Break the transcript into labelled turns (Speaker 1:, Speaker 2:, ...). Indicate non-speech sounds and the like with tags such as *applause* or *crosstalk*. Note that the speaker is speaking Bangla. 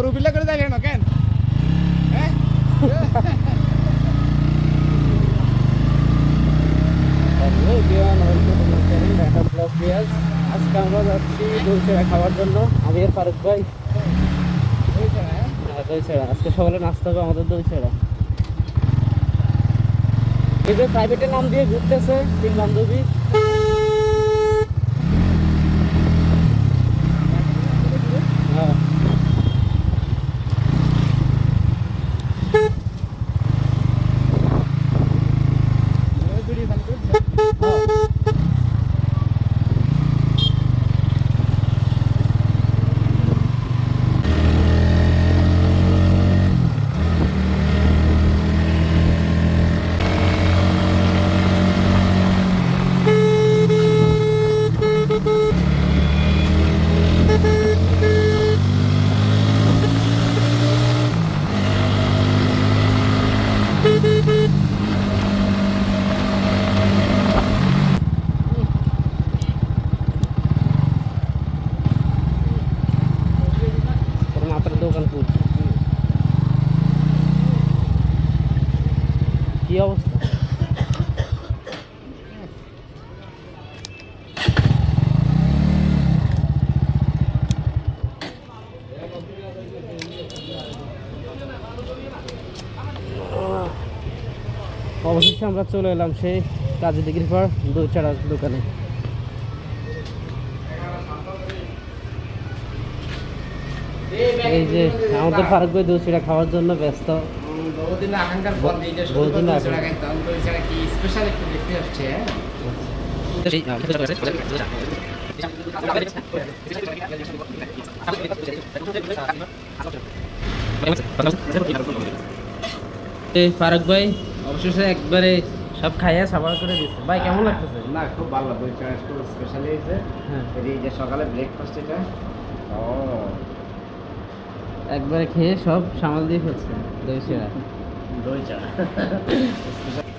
Speaker 1: দাঁড়িয়ে না কেন? হ্যাঁ?
Speaker 2: আজকে আমরা যাচ্ছি দই ছেড়া খাওয়ার জন্য আমি আর ফারুক ভাই।
Speaker 1: হ্যাঁ?
Speaker 2: দই ছেড়া আজকে সকালে নাস্তা হবে আমাদের দই ছেড়া এই যে প্রাইভেটের নাম দিয়ে ঘুরতেছে, তিন বান্ধবী। তোর মাত্র দোকান খুলছে কি অবস্থা? অবশেষে আমরা চলে এলাম সেই কাজী ডিগ্রি পর দই দোকানে। এই যে আমাদের ফারুক ভাই চিড়া খাওয়ার জন্য ব্যস্ত।
Speaker 1: হ্যাঁ?
Speaker 2: ফারুক ভাই অবশেষে একবারে সব খাইয়া সাবার করে দিচ্ছে ভাই কেমন লাগতেছে?
Speaker 1: না খুব ভালো দই খুব স্পেশাল হয়েছে
Speaker 2: হ্যাঁ।
Speaker 1: এই যে সকালে ব্রেকফাস্ট এটা। ও
Speaker 2: একবারে খেয়ে সব সামাল দিয়ে ফেলছে দই চা
Speaker 1: দই ছাড়া *laughs*